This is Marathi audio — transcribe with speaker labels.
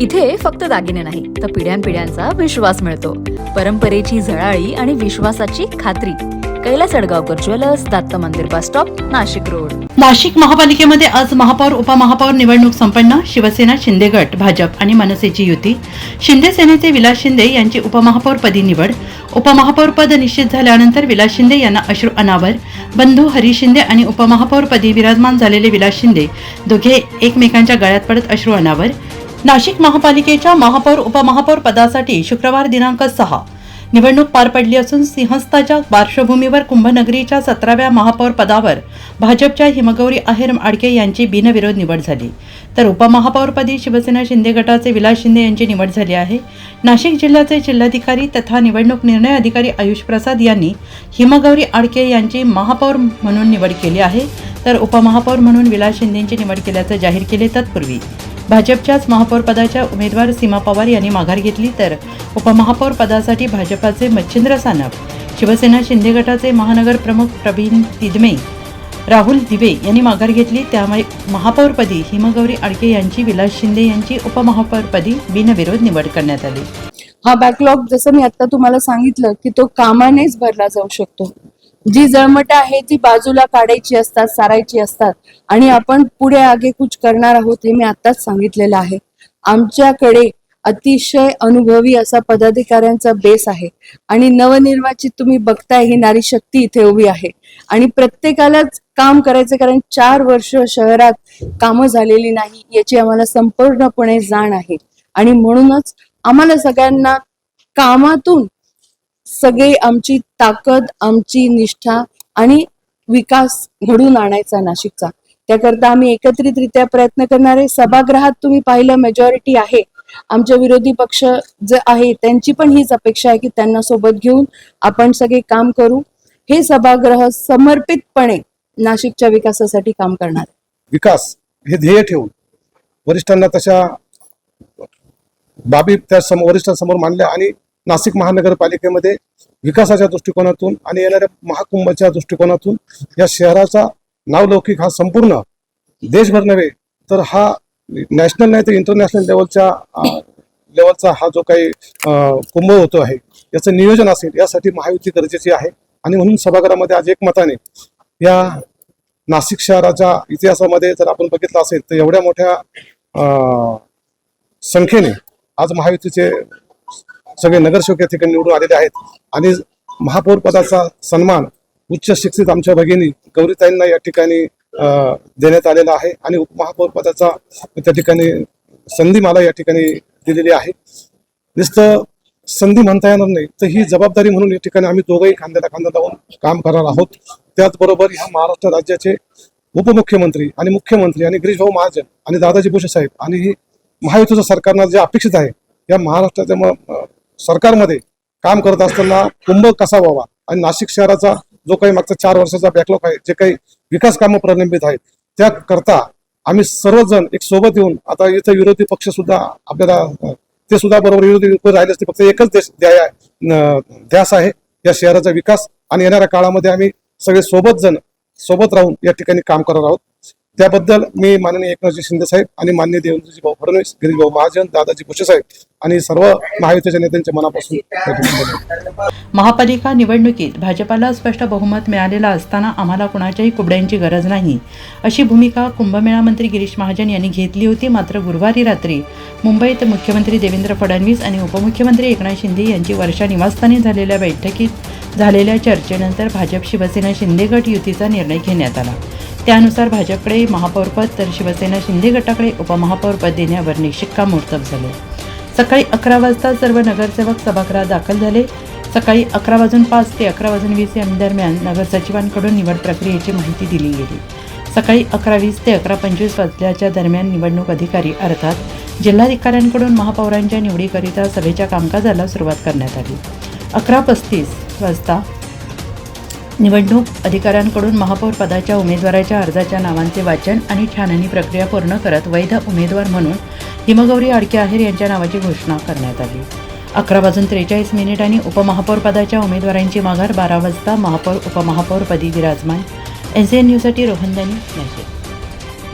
Speaker 1: इथे फक्त दागिने नाही तर पिढ्यानपिढ्यांचा विश्वास मिळतो. परंपरेची झळाळी आणि विश्वासाची खात्री. Kailas Adgaonkar jewellers Datta Mandir bus stop Nashik road.
Speaker 2: Nashik महापालिकेमध्ये आज महापौर उपमहापौर निवडणूक संपन्न शिवसेना शिंदे गट भाजप आणि मनसेची युती. शिंदे सेनेचे विलास शिंदे यांची उपमहापौरपदी निवड. उपमहापौरपद निश्चित झाल्यानंतर विलास शिंदे यांना अश्रू अनावर. बंधू हरी शिंदे आणि उपमहापौरपदी विराजमान झालेले विलास शिंदे दोघे एकमेकांच्या गळ्यात पडत अश्रू अनावर. नाशिक महापालिकेच्या महापौर उपमहापौर पदासाठी शुक्रवार दिनांक सहा. निवडणूक पार पडली असून सिंहस्थाच्या पार्श्वभूमीवर कुंभनगरीच्या सतराव्या महापौर पदावर भाजपच्या हिमगौरी आहेर आडके यांची बिनविरोध निवड झाली. तर उपमहापौरपदी शिवसेना शिंदे गटाचे विलास शिंदे यांची निवड झाली आहे. नाशिक जिल्ह्याचे जिल्हाधिकारी तथा निवडणूक निर्णय अधिकारी आयुष प्रसाद यांनी हिमगौरी आडके यांची महापौर म्हणून निवड केली आहे. तर उपमहापौर म्हणून विलास शिंदेंची निवड केल्याचं जाहीर केले तत्पूर्वी. भाजपच्याच महापौरपदाच्या उमेदवार सीमा पवार यांनी माघार घेतली तर उपमहापौर पदासाठी भाजपाचे मच्छिंद्र सानप शिवसेना शिंदे गटाचे महानगर प्रमुख प्रवीण तिदमे राहुल दिवे यांनी माघार घेतली. त्यामुळे महापौरपदी हिमगौरी आडके यांची विलास शिंदे यांची उपमहापौरपदी बिनविरोध निवड करण्यात आली.
Speaker 3: हा बॅकलॉग जसं मी आता तुम्हाला सांगितलं की तो कामानेच भरला जाऊ शकतो. जी जळमट आहे ती बाजूला काढायची असतात सारायची असतात. आणि आपण पुढे आगे कुछ करणार आहोत हे मी आताच सांगितलेलं आहे. आमच्याकडे अतिशय अनुभवी असा पदाधिकाऱ्यांचा बेस आहे. आणि नवनिर्वाचित तुम्ही बघताय ही नारी शक्ती इथे उभी आहे. आणि प्रत्येकालाच काम करायचं कारण चार वर्ष शहरात कामं झालेली नाही याची आम्हाला संपूर्णपणे जाण आहे. आणि म्हणूनच आम्हाला सगळ्यांना कामातून सगळे आमची ताकद आमची निष्ठा आणि विकास घडून आणायचा नाशिकचा. त्याकरता आम्ही एकत्रितरित्या प्रयत्न करणारे. सभागृहात तुम्ही पाहिलं मेजॉरिटी आहे. आमच्या विरोधी पक्ष जे आहे त्यांची पण हीच अपेक्षा आहे की त्यांना सोबत घेऊन आपण सगळे काम करू. हे सभागृह समर्पितपणे नाशिकच्या विकासासाठी काम करणार
Speaker 4: विकास हे ध्येय ठेवून वरिष्ठांना तशा बाबी त्या समोर वरिष्ठांसमोर मांडल्या आणि नाशिक महानगरपालिकेमध्ये विकासाच्या दृष्टिकोनातून आणि येणाऱ्या महाकुंभाच्या दृष्टिकोनातून या शहराचा नावलौकिक हा संपूर्ण देशभर नव्हे तर हा नॅशनल नाही तर इंटरनॅशनल लेवलच्या लेवलचा हा जो काही कुंभ होतो आहे याचं नियोजन असेल यासाठी महायुती गरजेची आहे. आणि म्हणून सभागृहामध्ये आज एकमताने या नाशिक शहराच्या इतिहासामध्ये जर आपण बघितलं असेल तर एवढ्या मोठ्या संख्येने आज महायुतीचे सगळे नगरसेवक या ठिकाणी निवडून आलेले आहेत. आणि महापौर पदाचा सन्मान उच्च शिक्षित आमच्या भगिनी गौरीताईंना या ठिकाणी देण्यात आलेला आहे. आणि उपमहापौर पदाचा त्या ठिकाणी संधी मला या ठिकाणी दिलेली आहे. नुसतं संधी म्हणता येणार नाही तर ही जबाबदारी म्हणून या ठिकाणी आम्ही दोघंही खांद्याला खांदा लावून काम करणार आहोत. त्याचबरोबर ह्या महाराष्ट्र राज्याचे उपमुख्यमंत्री आणि मुख्यमंत्री आणि गिरीशभाऊ महाजन आणि दादाजी भुसे साहेब आणि ही महायुतीचं सरकारनं जे अपेक्षित आहे या महाराष्ट्राच्या सरकारमध्ये काम करत असताना कुंभ कसा व्हावा? आणि नाशिक शहराचा जो काही मागचा चार वर्षाचा बॅकलॉग आहे जे काही विकास कामं प्रलंबित आहेत त्याकरता आम्ही सर्वजण एक सोबत येऊन आता इथं विरोधी पक्ष सुद्धा आपल्याला ते सुद्धा बरोबर विरोधी राहिले असते फक्त एकच देश ध्याय ध्यास आहे या शहराचा विकास. आणि येणाऱ्या काळामध्ये आम्ही सगळे सोबत जण सोबत राहून या ठिकाणी काम करणार आहोत. त्याबद्दल मी माननीय एकनाथजी शिंदे साहेब आणि माननीय देवेंद्रजी भाऊ फडणवीस गिरीशभाऊ महाजन दादाजी भुसे साहेब आणि सर्व महायुतीच्या नेत्यांच्या मनापासून
Speaker 2: महापालिका निवडणुकीत भाजपाला स्पष्ट बहुमत मिळालेलं असताना आम्हाला कुणाच्याही कुबड्यांची गरज नाही. अशी भूमिका कुंभमेळा मंत्री गिरीश महाजन यांनी घेतली होती मात्र गुरुवारी रात्री मुंबईत मुख्यमंत्री देवेंद्र फडणवीस आणि उपमुख्यमंत्री एकनाथ शिंदे यांची वर्षा निवासस्थानी झालेल्या बैठकीत झालेल्या चर्चेनंतर भाजप शिवसेना शिंदे गट युतीचा निर्णय घेण्यात आला. त्यानुसार भाजपकडे महापौरपद तर शिवसेना शिंदे गटाकडे उपमहापौरपद देण्यावर शिक्कामोर्तब झाले. सकाळी अकरा वाजता सर्व नगरसेवक सभागृहात दाखल झाले. सकाळी अकरा वाजून पाच ते अकरा वाजून वीस या दरम्यान नगरसचिवांकडून निवड प्रक्रियेची माहिती दिली गेली. सकाळी अकरा वीस ते अकरा पंचवीस वाजल्याच्या दरम्यान निवडणूक अधिकारी अर्थात जिल्हाधिकाऱ्यांकडून महापौरांच्या निवडीकरिता सभेच्या कामकाजाला सुरुवात करण्यात आली. अकरा पस्तीस वाजता निवडणूक अधिकाऱ्यांकडून महापौर पदाच्या उमेदवाराच्या अर्जाच्या नावांचे वाचन आणि छाननी प्रक्रिया पूर्ण करत वैध उमेदवार म्हणून हिमगौरी आडके आहेर यांच्या नावाची घोषणा करण्यात आली. अकरा वाजून त्रेचाळीस मिनिटांनी उपमहापौर पदाच्या उमेदवारांची माघार बारा वाजता महापौर उपमहापौरपदी विराजमान. एन सी एन न्यूजसाठी रोहन दानी नाशिक.